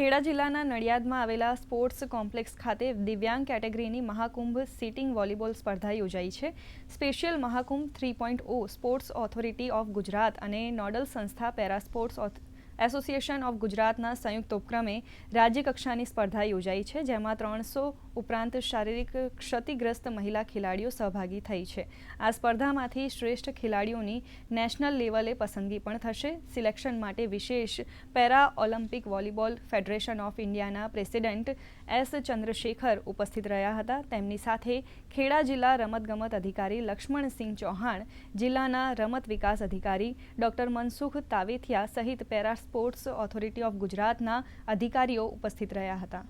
ખેડા જિલ્લાના નડિયાદમાં આવેલા sports complex ખાતે દિવ્યાંગ કેટેગરીની મહાકુંભ સિટિંગ વોલીબોલ સ્પર્ધા યોજાઈ છે. Special Mahakumbh three point O sports authority of Gujarat અને નોડલ સંસ્થા પેરા સ્પોર્ટ્સ એસોસિએશન ઓફ ગુજરાતના સંયુક્ત ઉપક્રમે રાજ્યકક્ષાની સ્પર્ધા યોજાઈ છે, જેમાં ત્રણસો ઉપરાંત શારીરિક ક્ષતિગ્રસ્ત મહિલા ખેલાડીઓ સહભાગી થઈ છે. આ સ્પર્ધામાંથી શ્રેષ્ઠ ખેલાડીઓની નેશનલ લેવલે પસંદગી પણ થશે. સિલેક્શન માટે વિશેષ para olympic volleyball federation of ઇન્ડિયાના પ્રેસિડેન્ટ એસ ચંદ્રશેખર ઉપસ્થિત રહ્યા હતા. તેમની સાથે ખેડા જિલ્લા રમતગમત અધિકારી લક્ષ્મણસિંહ ચૌહાણ, જિલ્લાના રમત વિકાસ અધિકારી ડોક્ટર મનસુખ તાવેથિયા સહિત પેરા સ્પોર્ટ્સ ઓથોરિટી ઓફ ગુજરાતના અધિકારીઓ ઉપસ્થિત રહ્યા હતા.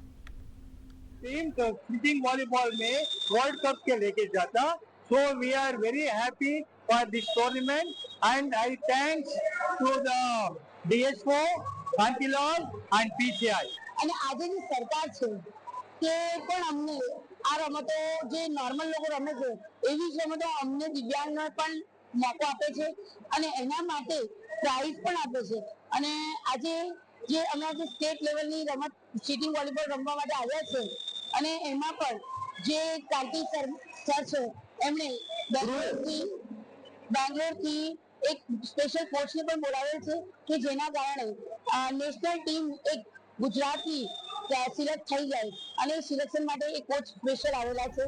टीम सिटिंग वॉलीबॉल में वर्ल्ड कप के लेके जाता so we are very happy for this tournament and I thanks to the DSO Kantilal and PCI અને આજે જે સરકાર છે તે પણ અમને આ રમતો જે નોર્મલ લોકો રમે છે એવી જ રમતો અમને દિવ્યાંગને પણ મોકો આપે છે અને એના માટે પ્રાઇઝ પણ આપે છે અને આજે જે અમે આજે સ્ટેટ લેવલની રમત સીટિંગ વોલીબોલ રમવા માટે આવ્યા છે અને એમાં પણ જે કાર્તિક સર સર છે, એમણે બેંગ્લોરથી બેંગ્લોરથી એક સ્પેશિયલ કોચને પણ બોલાવેલ છે કે જેના કારણે નેશનલ ટીમ એક ગુજરાતી સિલેક્ટ થઈ જાય અને સિલેક્શન માટે એક કોચ સ્પેશિયલ આવેલા છે.